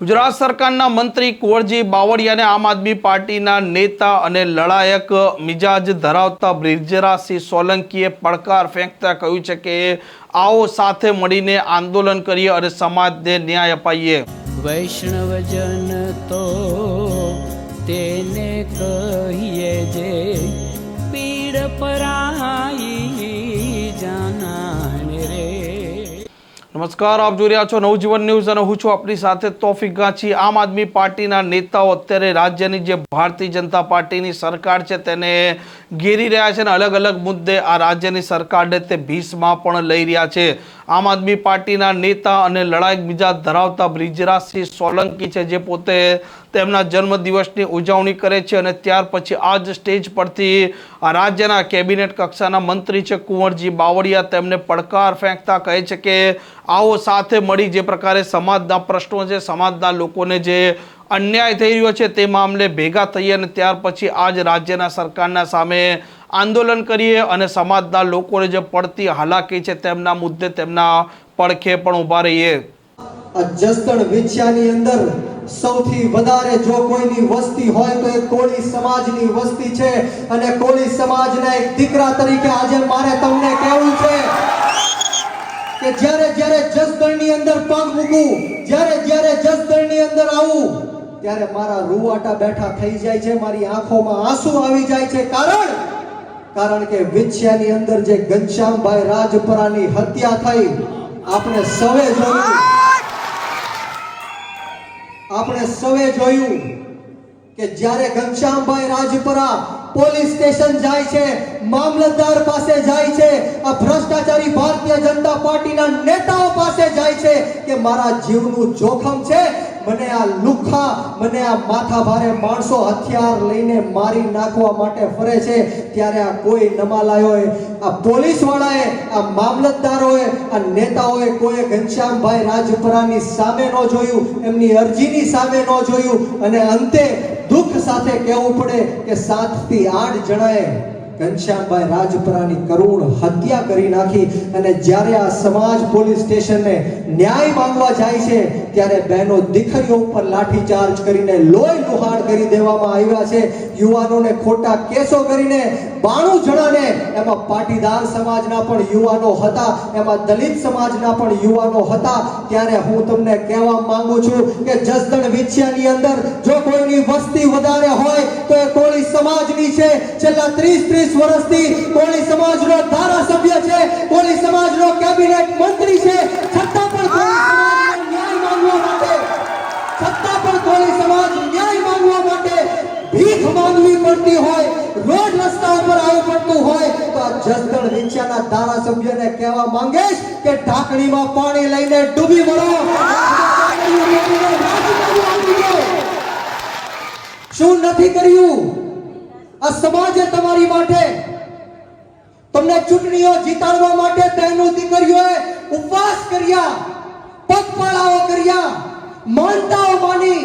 ગુજરાત સરકારના મંત્રી કુંવરજી બાવળિયાને આમ આદમી પાર્ટીના નેતા અને લડાયક મિજાજ ધરાવતા બ્રિજરાજસિંહ સોલંકીએ પડકાર ફેંકતા કહ્યું છે કે આવો સાથે મળીને આંદોલન કરીએ અને સમાજને ન્યાય અપાઈએ. વૈષ્ણવજન તો તેને કહીએ જે પીડ પરાઈ નમસ્કાર, આપ જોઈ રહ્યા છો નવજીવન ન્યૂઝ અને હું છું આપણી સાથે તોફિક ગાંચી. આમ આદમી પાર્ટીના નેતાઓ અત્યારે રાજ્યની જે ભારતીય જનતા પાર્ટીની સરકાર છે તેને ઘેરી રહ્યા છે અને અલગ અલગ મુદ્દે આ રાજ્યની સરકારને તે ભીસમાં પણ લઈ રહ્યા છે. આમ આદમી પાર્ટીના નેતા અને લડાયક મિજાજ ધરાવતા બ્રિજરાજસિંહ સોલંકી છે, જે પોતે તેમના જન્મદિવસની ઉજવણી કરે છે અને ત્યાર પછી આ જ સ્ટેજ પરથી રાજ્યના કેબિનેટ કક્ષાના મંત્રી છે, કુંવરજી બાવળિયા. તેમને પડકાર ફેંકતા કહે છે કે આવો સાથે મળી જે પ્રકારે સમાજના પ્રશ્નો છે, સમાજના લોકોને જે અન્યાય થઈ રહ્યો છે તે મામલે ભેગા થઈએ અને ત્યાર પછી આજ રાજ્યના સરકારના સામે આંદોલન કરીએ અને સમાજના લોકોને જે પડતી હાલાકી છે તેમના મુદ્દે તેમના પડખે પણ ઊભા રહીએ. જસદણ વિછ્યાની અંદર સૌથી વધારે જો કોઈની વસ્તી હોય તો એ કોળી સમાજની વસ્તી છે અને કોળી સમાજના એક દીકરા તરીકે આજે મારે તમને કહેવું છે કે જ્યારે જ્યારે જસદણની અંદર પગ મૂકું, જ્યારે જ્યારે જસદણની અંદર આવું ત્યારે મારા રૂવાટા બેઠા થઈ જાય છે, મારી આંખોમાં આંસુ આવી જાય છે. કારણ? કારણ કે વિછ્યાની અંદર જે ઘનશ્યામભાઈ રાજપરાની હત્યા થઈ, આપણે સવે જોયું. આપણે સવે જોયું કે જ્યારે ઘનશ્યામભાઈ રાજપરા પોલીસ સ્ટેશન જાય છે, મામલતદાર પાસે જાય છે, આ ભ્રષ્ટાચારી ભારતીય જનતા પાર્ટીના નેતાઓ પાસે જાય છે કે મારા જીવનું જોખમ છે મને આ લુખા, મને આ માથા ભારે માણસો હથિયાર લઈને મારી નાખવા માટે ફરે છે. ત્યારે આ કોઈ નમાલાયોએ આ પોલીસ વાળાએ, આ મામલતદારોએ, આ નેતાઓએ કોઈ ઘનશ્યામભાઈ રાજપરાની સામે ન જોયું, એમની અરજીની સામે ન જોયું. અને અંતે દુઃખ સાથે કહેવું પડે કે સાતથી આઠ જણાએ ઘનશ્યામભાઈ રાજપરાની કરુણ હત્યા કરી નાખી અને જ્યારે આ સમાજ પોલીસ સ્ટેશનને ન્યાય માંગવા જાય છે, ત્યારે બહેનો દીકરીઓ ઉપર લાઠીચાર્જ કરીને લોહી લુહાણ કરી દેવામાં આવ્યા છે. યુવાનોને ખોટા કેસો કરીને બાણું જણાને એમાં પાટીદાર સમાજના પણ યુવાનો હતા, એમાં દલિત સમાજના પણ યુવાનો હતા. ત્યારે હું તમને કહેવા માંગુ છું કે જસદણ વિછિયાની અંદર જો કોઈની વસ્તી વધારે હોય તો એ કોળી સમાજની છે. છેલ્લા 30 30 વર્ષથી કોળી સમાજનો ધારાસભ્ય છે, કોળી સમાજનો કેબિનેટ મંત્રી છે છતાં પણ કોળી સમાજને ન્યાય માંગવા માટે છતાં પણ કોળી સમાજ ન્યાય માંગવા માટે ભીખ માંગવી પડતી હોય રોડ રસ્તા ઉપર આવવું પડતું હોય તો આ જસદણ વિછિયાના ધારાસભ્યને કહેવા માંગીશ કે ઢાંકણીમાં પાણી લઈને ડૂબી મરો. શું નથી કર્યું? આ સમાજે તમારી માટે તમને ચૂંટણીઓ જીતાડવા માટે બહેનો દીકરીઓએ ઉપવાસ કર્યા, પગપાળાઓ કર્યા, માનતાઓ માની.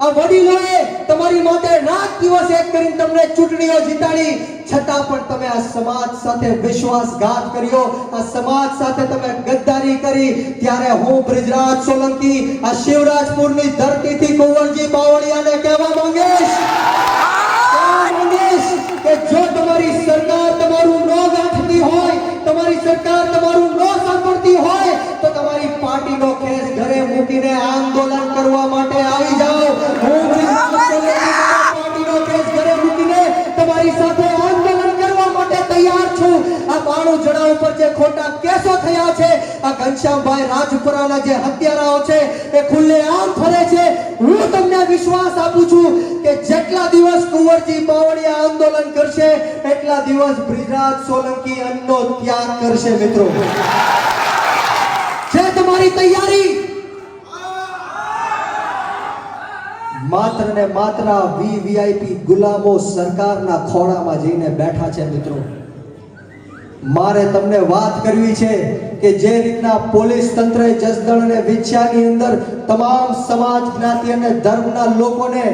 આ વડીલોએ તમારી માટે રાત દિવસ એક કરીને તમને ચૂંટણીઓ જીતાડી. છતાં પણ તમે આ સમાજ સાથે વિશ્વાસઘાત કર્યો. આ સમાજ સાથે તમે ગદ્દારી કરી. ત્યારે હું બ્રિજરાજ સોલંકી આ શિવરાજપુરની ધરતીથી કુંવરજી બાવળિયાને કહેવા માંગીશ. કે જો તમારી સરકાર તમારું ન ગાંઠતી હોય, તમારી સરકાર તમારું ન સાંભળતી હોય, તો તમારી પાર્ટીનો કેસ ઘરે મૂકીને આંદોલન કરવા માટે આવી ઉપર કેસો થયા છે. આ ઘનશ્યામભાઈ રાજપુરાના જે હત્યારાઓ છે, એ ખુલ્લે આમ ફરે છે. હું તમને વિશ્વાસ આપું છું કે જેટલા દિવસ કુંવરજી બાવળિયા આંદોલન કરશે, એટલા દિવસ બ્રિજરાજ સોલંકી અન્નનો ત્યાગ કરશે, મિત્રો. છે તમારી તૈયારી માત્ર ને માત્ર વીવીઆઈપી ગુલામો સરકારના ખોળામાં જઈને બેઠા છે, મિત્રો. મારે તમને વાત કરવી છે કે જે રીતના પોલીસ તંત્રએ જસદણ અને વિછ્યાની અંદર તમામ સમાજ જ્ઞાતિ અને ધર્મના લોકોને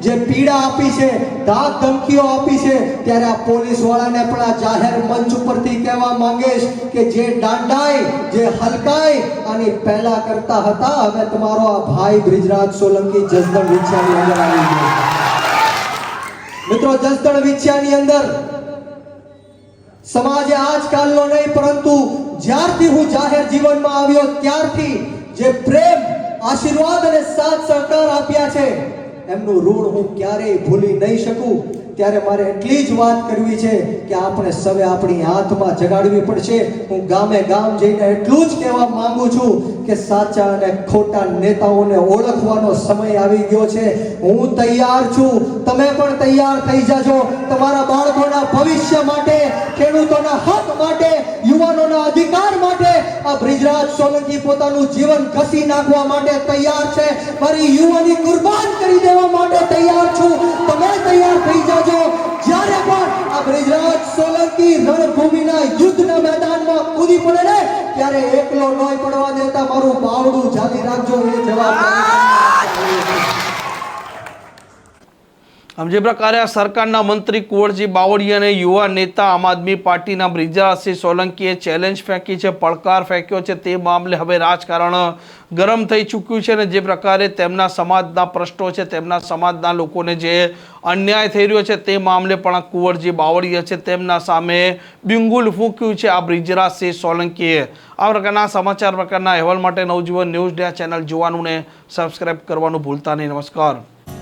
જે પીડા આપી છે, ધાક ધમકીઓ આપી છે, ત્યારે આ પોલીસ વાળાને પણ આ જાહેર મંચ ઉપરથી કહેવા માંગીશ કે જે દાંડાઈ, જે હલકાઈ આની પહેલા કરતા હતા હવે તમારો આ ભાઈ બ્રિજરાજ સોલંકી જસદણ વિછ્યાની અંદર આવી ગયો. મિત્રો, જસદણ વિછ્યાની અંદર સમાજે આજકાલનો નહીં, પરંતુ જ્યારથી હું જાહેર જીવનમાં આવ્યો ત્યારથી જે પ્રેમ, આશીર્વાદ અને સાથ સહકાર આપ્યા છે એમનું ઋણ હું ક્યારેય ભૂલી નહીં શકું. ત્યારે મારે એટલી જ વાત કરવી છે કે આપણે સવે આપણી હાથમાં જગાડવી પડશે. હું ગામે ગામ જઈને એટલું જ કહેવા માંગુ છું કે સાચા અને ખોટા નેતાઓને ઓળખવાનો સમય આવી ગયો છે. હું તૈયાર છું. તમે પણ તૈયાર થઈ જાજો. તમારા બાળકોના ભવિષ્ય માટે, ખેડૂતોના હક માટે, યુવાનોના અધિકાર માટે આ બ્રિજરાજ સોલંકી પોતાનું જીવન ઘસી નાખવા માટે તૈયાર છે. મારી યુવાની કુરબાન કરી દેવા માટે તૈયાર છું. તમે તૈયાર થઈ જાજો. જ્યારે પણ આ બ્રિજરાજ સોલંકી રણભૂમિના યુદ્ધના મેદાનમાં કૂદી પડે ને, ત્યારે એકલો નોય પડવા દેતા મારું બાવડું જાતી રાખજો. એ જવાબદારી આમ જે પ્રકારે આ સરકારના મંત્રી કુંવરજી બાવળી અને યુવા નેતા આમ આદમી પાર્ટીના બ્રિજાસિંહ સોલંકીએ ચેલેન્જ ફેંકી છે, પડકાર ફેંક્યો છે, તે મામલે હવે રાજકારણ ગરમ થઈ ચૂક્યું છે અને જે પ્રકારે તેમના સમાજના પ્રશ્નો છે, તેમના સમાજના લોકોને જે અન્યાય થઈ રહ્યો છે, તે મામલે પણ કુંવરજી બાવળીએ છે, તેમના સામે બિંગુલ ફૂંક્યું છે આ બ્રિજરાજસિંહ સોલંકીએ. આ પ્રકારના સમાચાર પ્રકારના અહેવાલ માટે નવજીવન ન્યૂઝ ડે ચેનલ જોવાનું ને સબસ્ક્રાઈબ કરવાનું ભૂલતા નહીં. નમસ્કાર.